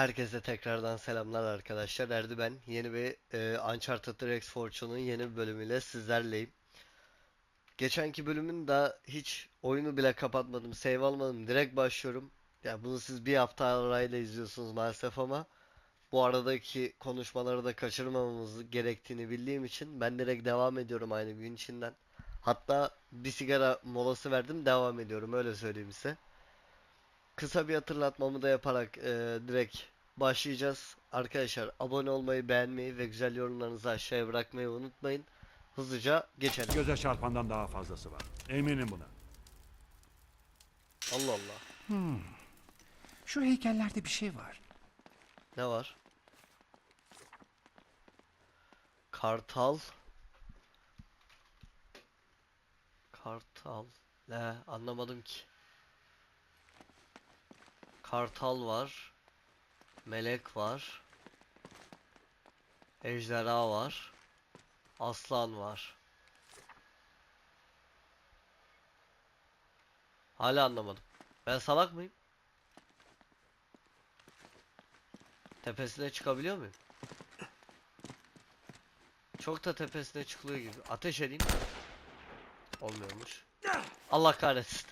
Herkese tekrardan selamlar arkadaşlar. Erdi ben. Yeni bir e, Uncharted Rex Fortune'un yeni bir bölümüyle sizlerleyim. Geçenki bölümün daha hiç oyunu bile kapatmadım, save almadım. Direkt başlıyorum. Ya bunu siz bir hafta arayla izliyorsunuz maalesef ama bu aradaki konuşmaları da kaçırmamamız gerektiğini bildiğim için ben direkt devam ediyorum aynı gün içinden. Hatta bir sigara molası verdim, devam ediyorum öyle söyleyeyim size. Kısa bir hatırlatmamı da yaparak e, direkt başlayacağız. Arkadaşlar abone olmayı, beğenmeyi ve güzel yorumlarınızı aşağıya bırakmayı unutmayın. Hızlıca geçelim. Göze çarpandan daha fazlası var. Eminim buna. Allah Allah. Şu heykellerde bir şey var. Ne var? Kartal. Kartal. Ne? Anlamadım ki. Kartal var. Melek var. Ejderha var. Aslan var. Hala anlamadım. Ben salak mıyım? Tepesine çıkabiliyor muyum? Çok da tepesine çıkılıyor gibi. Ateş edeyim. Olmuyormuş. Allah kahretsin.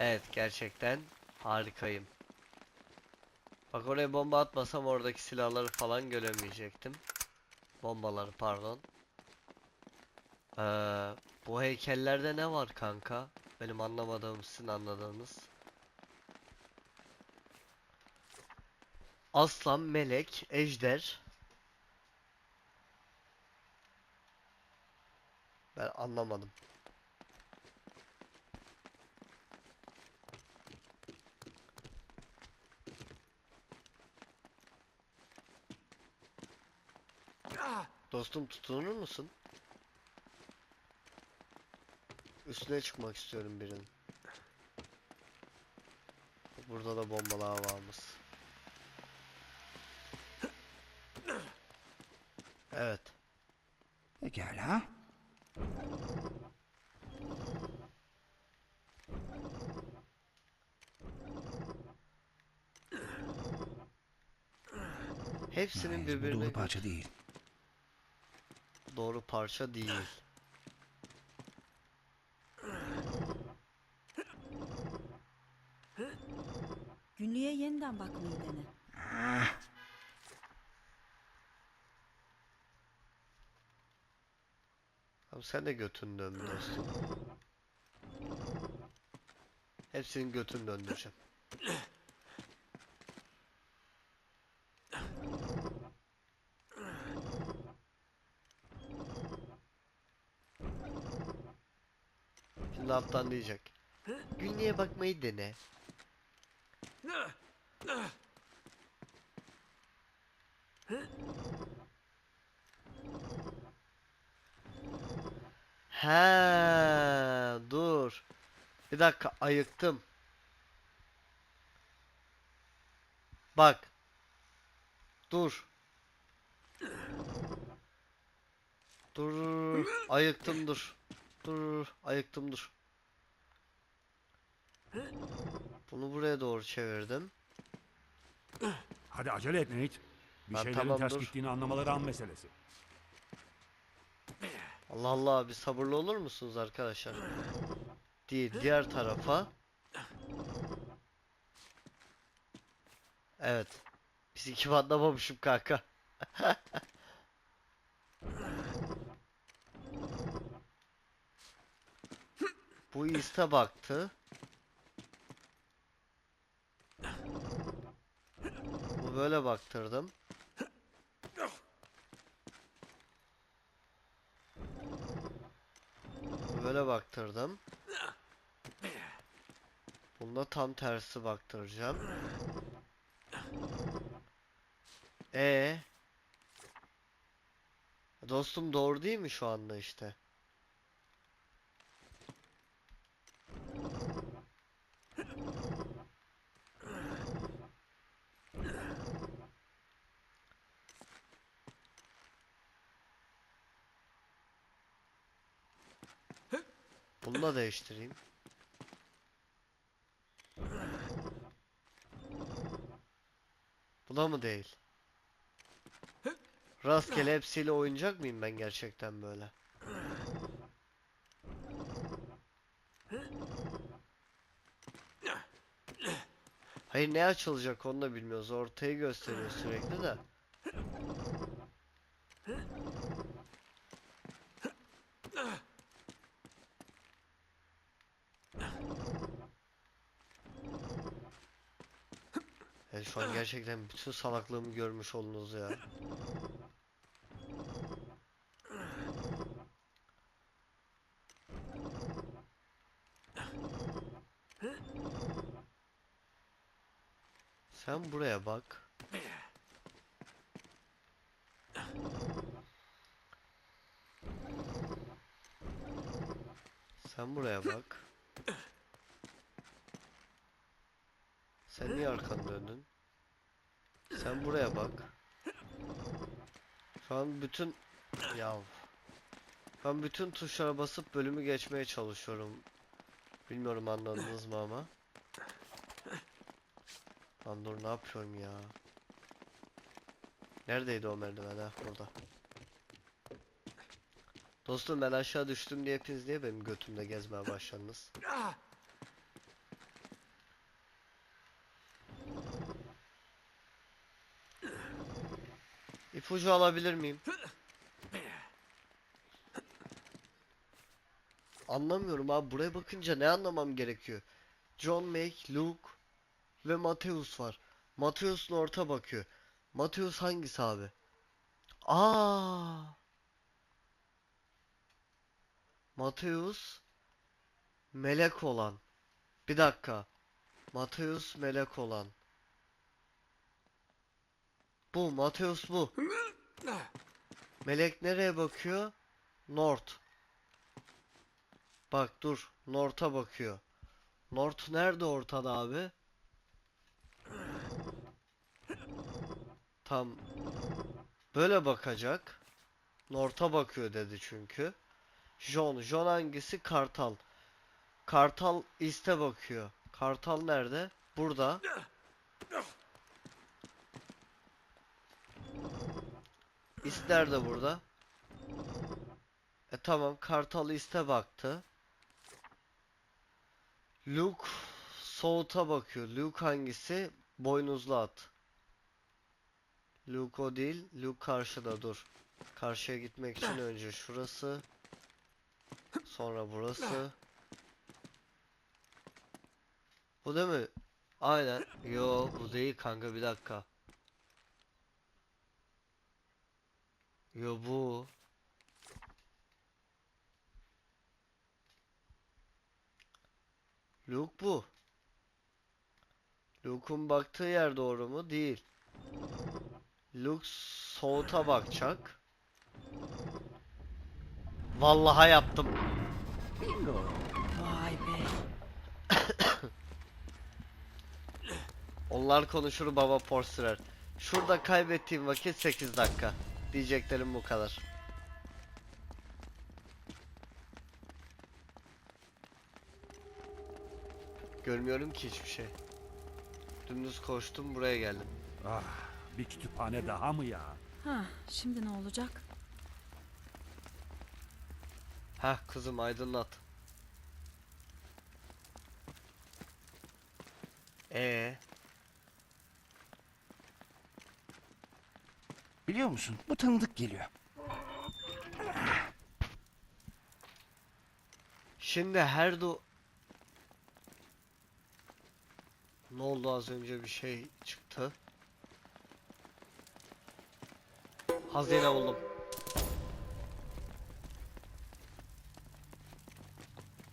Evet gerçekten harikayım. Bak oraya bomba atmasam oradaki silahları falan göremeyecektim. Bombaları pardon. Ee, bu heykellerde ne var kanka? Benim anlamadığım sizin anladığınız. Aslan, melek, ejder. Ben anlamadım. Dostum tutunur musun? Üstüne çıkmak istiyorum birinin. Burada da bombalar varmış. Evet. Pekala. Hepsinin Hayır, bu birbirine doğru parça değil. Doğru parça değil. Günlüğe yeniden bakmayı dene. Abi sen de götünü dön dostum. Hepsinin götünü döndüreceğim. Şimdi diyecek. Günlüğe bakmayı dene. He, dur. Bir dakika ayıktım. Bak. Dur. Dur. Ayıktım dur. Dur. Ayıktım dur. Bunu buraya doğru çevirdim. Hadi acele et Nate. Bir Lan şeylerin tamam, ters dur. gittiğini anlamaları an meselesi. Allah Allah bir sabırlı olur musunuz arkadaşlar? Değil diğer tarafa. Evet. Biz iki anlamamışım kanka. Bu iste baktı. Böyle baktırdım. Böyle baktırdım. Bunda tam tersi baktıracağım. E Dostum doğru değil mi şu anda işte? Bunu da değiştireyim. Bu da mı değil? Rastgele hepsiyle oynayacak mıyım ben gerçekten böyle? Hayır ne açılacak onu da bilmiyoruz. Ortayı gösteriyor sürekli de. Yani şu an gerçekten bütün salaklığımı görmüş oldunuz ya. Sen buraya bak. Sen buraya bak. Sen niye arkanı döndün? Sen buraya bak. Şu an bütün ya ben bütün tuşlara basıp bölümü geçmeye çalışıyorum. Bilmiyorum anladınız mı ama. Lan dur ne yapıyorum ya? Neredeydi o merdiven ha burada. Dostum ben aşağı düştüm diye hepiniz niye benim götümde gezmeye başladınız? İpucu alabilir miyim? Anlamıyorum abi buraya bakınca ne anlamam gerekiyor? John Make, Luke ve Matthews var. Matthews'un orta bakıyor. Matthews hangisi abi? Aa! Matthews melek olan. Bir dakika. Matthews melek olan. Bu Matthews bu. Melek nereye bakıyor? North. Bak dur. North'a bakıyor. North nerede ortada abi? Tam böyle bakacak. North'a bakıyor dedi çünkü. John. John hangisi? Kartal. Kartal East'e bakıyor. Kartal nerede? Burada. East nerede burada? E tamam. Kartal East'e baktı. Luke South'a bakıyor. Luke hangisi? Boynuzlu at. Luke o değil. Luke karşıda dur. Karşıya gitmek için önce şurası. Sonra burası. Bu değil mi? Aynen. Yo bu değil kanka bir dakika. Yo bu. Luke bu. Luke'un baktığı yer doğru mu? Değil. Luke South'a bakacak. Vallahi yaptım. Vay be. Onlar konuşur baba por sürer. Şurada kaybettiğim vakit 8 dakika. Diyeceklerim bu kadar. Görmüyorum ki hiçbir şey. Dümdüz koştum buraya geldim. Ah, bir kütüphane daha mı ya? Ha, şimdi ne olacak? Heh kızım aydınlat. Ee, Biliyor musun? Bu tanıdık geliyor. şimdi her do Ne oldu az önce bir şey çıktı. Hazine buldum.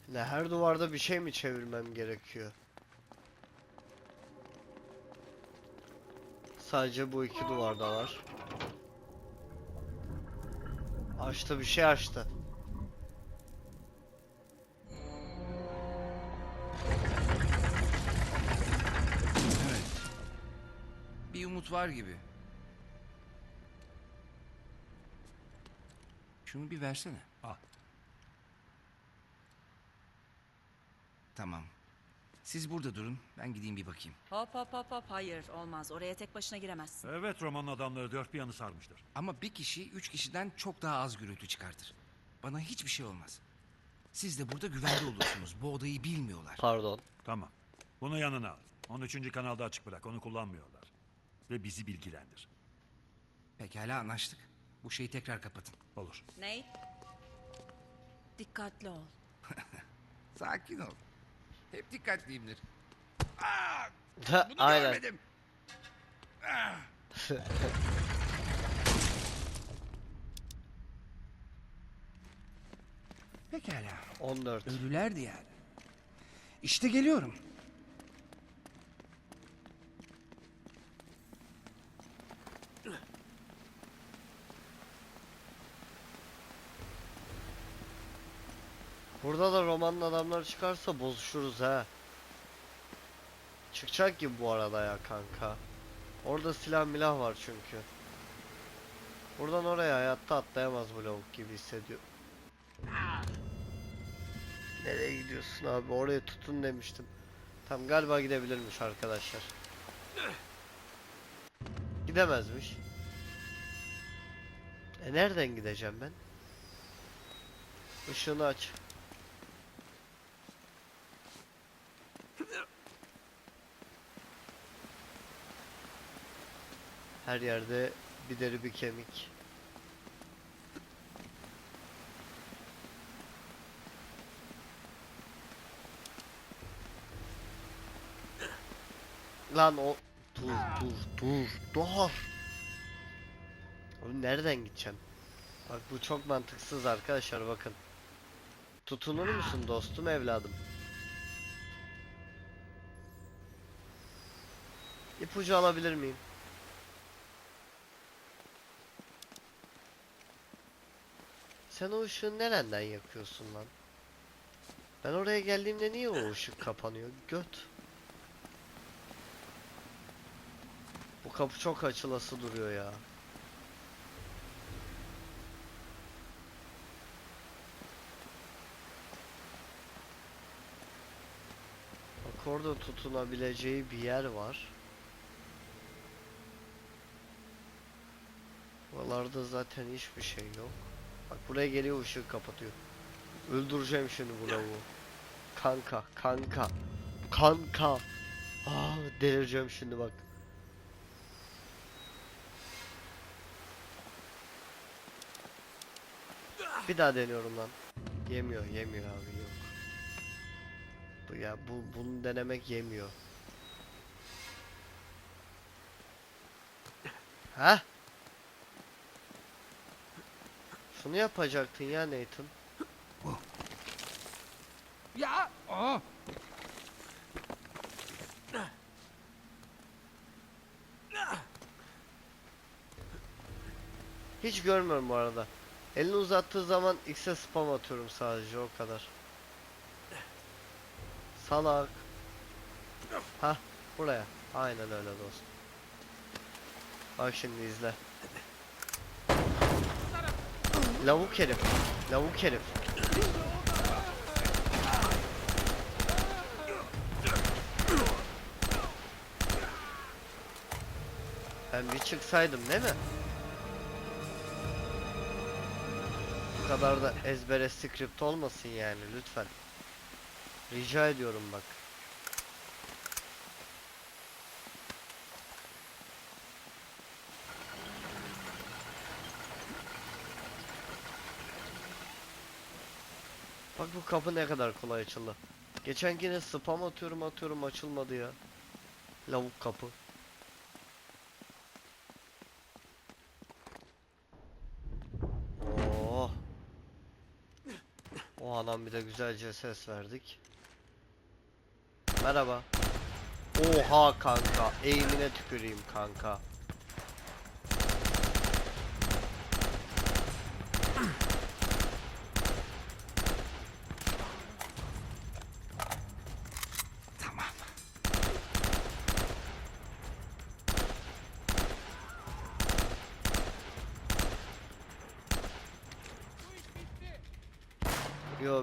Ne her duvarda bir şey mi çevirmem gerekiyor? Sadece bu iki duvarda var. Açtı bir şey açtı. Evet. Bir umut var gibi. Şunu bir versene. Al. Tamam. Siz burada durun. Ben gideyim bir bakayım. Hop hop hop hop hayır olmaz. Oraya tek başına giremezsin. Evet romanın adamları dört bir yanı sarmıştır. Ama bir kişi üç kişiden çok daha az gürültü çıkartır. Bana hiçbir şey olmaz. Siz de burada güvende olursunuz. Bu odayı bilmiyorlar. Pardon. Tamam. Bunu yanına al. 13. kanalda açık bırak. Onu kullanmıyorlar. Ve bizi bilgilendir. Pekala anlaştık. Bu şeyi tekrar kapatın. Olur. Nate. Dikkatli ol. Sakin ol. Hep dikkatliyimdir. Bunu Aynen. görmedim. Pekala. 14. Ölüler diyarı. İşte geliyorum. Burada da romanın adamları çıkarsa bozuşuruz ha. Çıkacak gibi bu arada ya kanka. Orada silah milah var çünkü. Buradan oraya hayatta atlayamaz bu lavuk gibi hissediyor. Nereye gidiyorsun abi? Oraya tutun demiştim. Tam galiba gidebilirmiş arkadaşlar. Gidemezmiş. E nereden gideceğim ben? Işığını aç. Her yerde bir deri bir kemik. Lan o dur dur dur dur. Oğlum nereden gideceğim? Bak bu çok mantıksız arkadaşlar bakın. Tutunur musun dostum evladım? İpucu alabilir miyim? Sen o ışığı nereden yakıyorsun lan? Ben oraya geldiğimde niye o ışık kapanıyor? Göt. Bu kapı çok açılası duruyor ya. Bak orada tutunabileceği bir yer var. Buralarda zaten hiçbir şey yok. Bak buraya geliyor ışığı kapatıyor. Öldüreceğim şimdi bu lavuğu. Kanka, kanka. Kanka. Aa, delireceğim şimdi bak. Bir daha deniyorum lan. Yemiyor, yemiyor abi yok. Bu ya bu bunu denemek yemiyor. Ha? Şunu yapacaktın ya Nathan. Ya! Aa! Hiç görmüyorum bu arada. Elini uzattığı zaman X'e spam atıyorum sadece o kadar. Salak. Ha buraya. Aynen öyle dostum. Bak şimdi izle. Lavuk herif. Lavuk herif. Ben bir çıksaydım değil mi? Bu kadar da ezbere script olmasın yani lütfen. Rica ediyorum bak. Bak bu kapı ne kadar kolay açıldı. Geçenkine spam atıyorum atıyorum açılmadı ya. Lavuk kapı. Oh. O anam bir de güzelce ses verdik. Merhaba. Oha kanka. Eğimine tüküreyim kanka.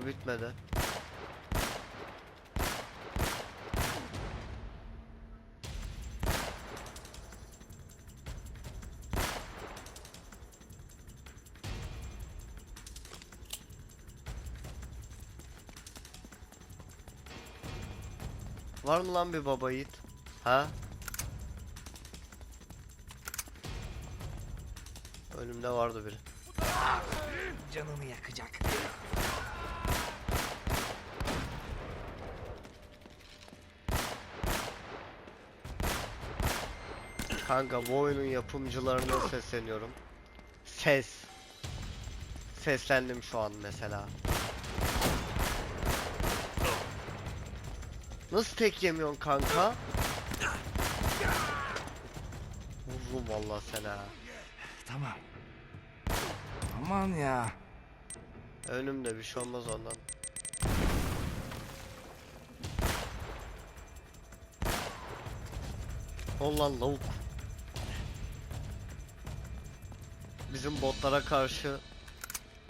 bitmedi. Var mı lan bir baba yiğit? Ha? Önümde vardı biri. Canını yakacak. Kanka bu oyunun yapımcılarına sesleniyorum. Ses. Seslendim şu an mesela. Nasıl tek yemiyorsun kanka? Vururum vallahi sana. Tamam. Aman ya. Önümde bir şey olmaz ondan. Ol lan lavuk. Bizim botlara karşı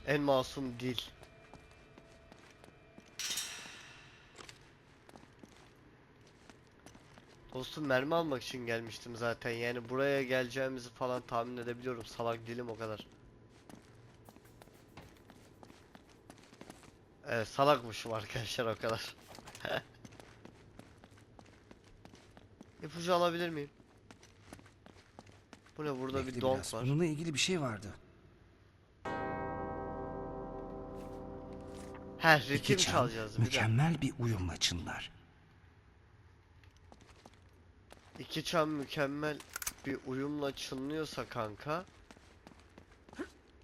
en masum dil. Dostum mermi almak için gelmiştim zaten. Yani buraya geleceğimizi falan tahmin edebiliyorum. Salak değilim o kadar. Evet salakmışım arkadaşlar o kadar. İpucu alabilir miyim? Bu ne burada Bekle bir donk biraz. var. Bununla ilgili bir şey vardı. İki ritim çan çalacağız bir mükemmel bir uyumla çınlar. İki çan mükemmel bir uyumla çınlıyorsa kanka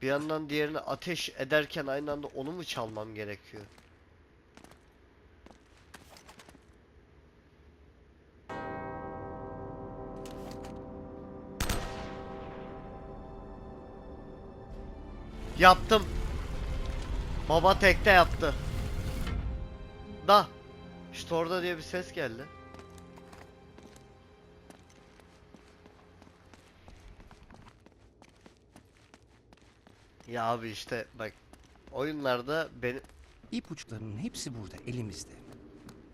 bir yandan diğerini ateş ederken aynı anda onu mu çalmam gerekiyor? Yaptım. Baba tekte yaptı. Da. İşte orada diye bir ses geldi. Ya abi işte bak oyunlarda beni İpuçlarının hepsi burada elimizde.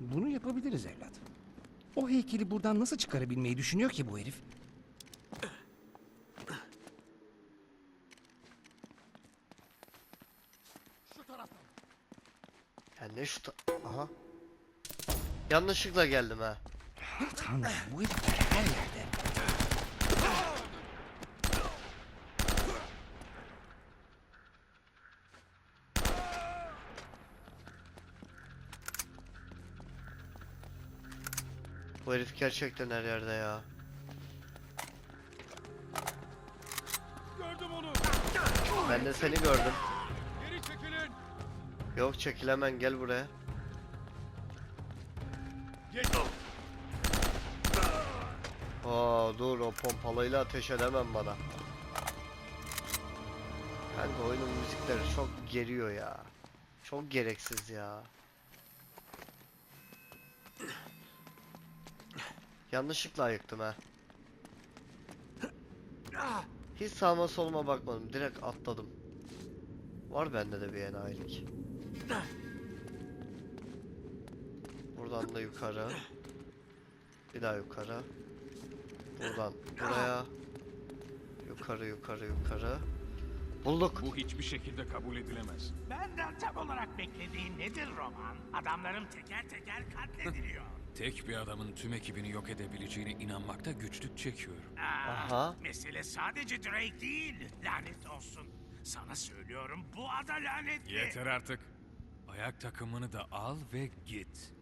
Bunu yapabiliriz evlat. O heykeli buradan nasıl çıkarabilmeyi düşünüyor ki bu herif? Ne şu ta- aha yanlışlıkla geldim ha. Tanrım bu herifler her yerde. Bu herif gerçekten her yerde ya. Gördüm onu. Ben de seni gördüm. Yok çekilemen gel buraya. Aa dur o pompalıyla ateş edemem bana. Kanka oyunun müzikleri çok geriyor ya. Çok gereksiz ya. Yanlışlıkla ayıktım ha. Hiç sağıma soluma bakmadım. Direkt atladım. Var bende de bir enayilik. Buradan da yukarı. Bir daha yukarı. Buradan buraya. Yukarı yukarı yukarı. Bulduk. Bu hiçbir şekilde kabul edilemez. Benden tam olarak beklediğin nedir Roman? Adamlarım teker teker katlediliyor. Tek bir adamın tüm ekibini yok edebileceğine inanmakta güçlük çekiyorum. Aa, Aha. Mesele sadece Drake değil. Lanet olsun. Sana söylüyorum bu ada lanetli. Yeter artık. Ayak takımını da al ve git.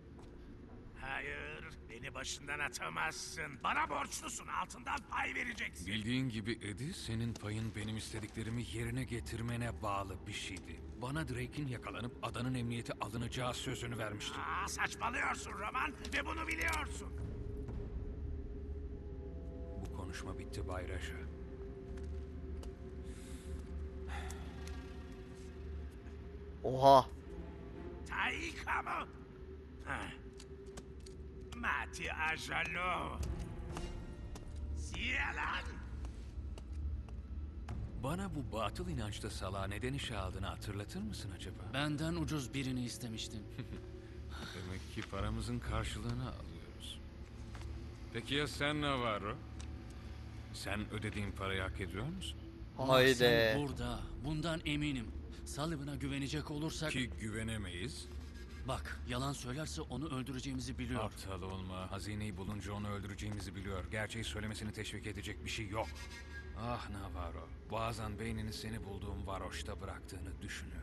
Hayır, beni başından atamazsın. Bana borçlusun, altından pay vereceksin. Bildiğin gibi Eddie, senin payın benim istediklerimi yerine getirmene bağlı bir şeydi. Bana Drake'in yakalanıp adanın emniyete alınacağı sözünü vermişti. Aa, saçmalıyorsun Roman ve bunu biliyorsun. Bu konuşma bitti Bay Raja. Oha. Taika mı? Heh. Mati Ajalo. Siyalan. Bana bu batıl inançta salağa neden işe aldığını hatırlatır mısın acaba? Benden ucuz birini istemiştin. Demek ki paramızın karşılığını alıyoruz. Peki ya sen Navarro? Sen ödediğin parayı hak ediyor musun? Haydi. Sen burada. Bundan eminim. Sullivan'a güvenecek olursak... Ki güvenemeyiz. Bak, yalan söylerse onu öldüreceğimizi biliyor. Aptal olma. Hazineyi bulunca onu öldüreceğimizi biliyor. Gerçeği söylemesini teşvik edecek bir şey yok. Ah Navarro. Bazen beynini seni bulduğum varoşta bıraktığını düşünüyor.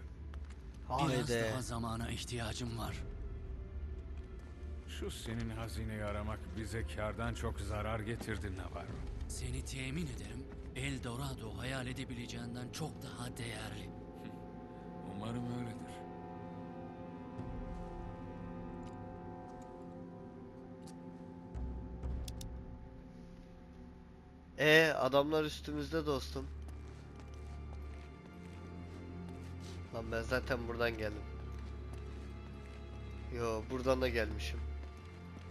Biraz Haydi. daha zamana ihtiyacım var. Şu senin hazineyi aramak bize kardan çok zarar getirdi Navarro. Seni temin ederim. El Dorado hayal edebileceğinden çok daha değerli. Umarım öyledir. E adamlar üstümüzde dostum. Lan ben zaten buradan geldim. Yo buradan da gelmişim.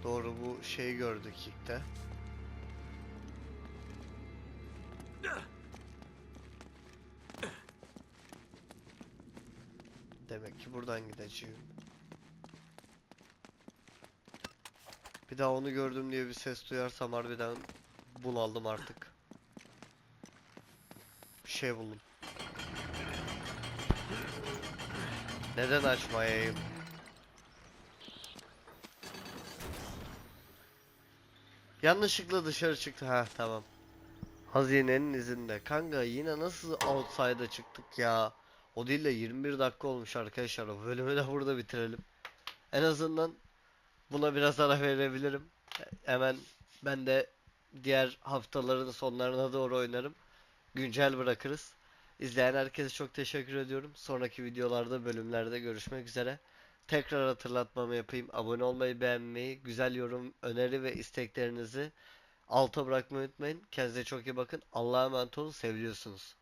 Doğru bu şeyi gördük ilk de. Buradan gideceğim. Bir daha onu gördüm diye bir ses duyarsam harbiden bunaldım artık. Bir şey buldum. Neden açmayayım? Yanlışlıkla dışarı çıktı. Ha tamam. Hazinenin izinde. Kanka yine nasıl outside'a çıktık ya. O değil de 21 dakika olmuş arkadaşlar. O bölümü de burada bitirelim. En azından buna biraz ara verebilirim. Hemen ben de diğer haftaların sonlarına doğru oynarım. Güncel bırakırız. İzleyen herkese çok teşekkür ediyorum. Sonraki videolarda, bölümlerde görüşmek üzere. Tekrar hatırlatmamı yapayım. Abone olmayı, beğenmeyi, güzel yorum, öneri ve isteklerinizi alta bırakmayı unutmayın. Kendinize çok iyi bakın. Allah'a emanet olun. Seviliyorsunuz.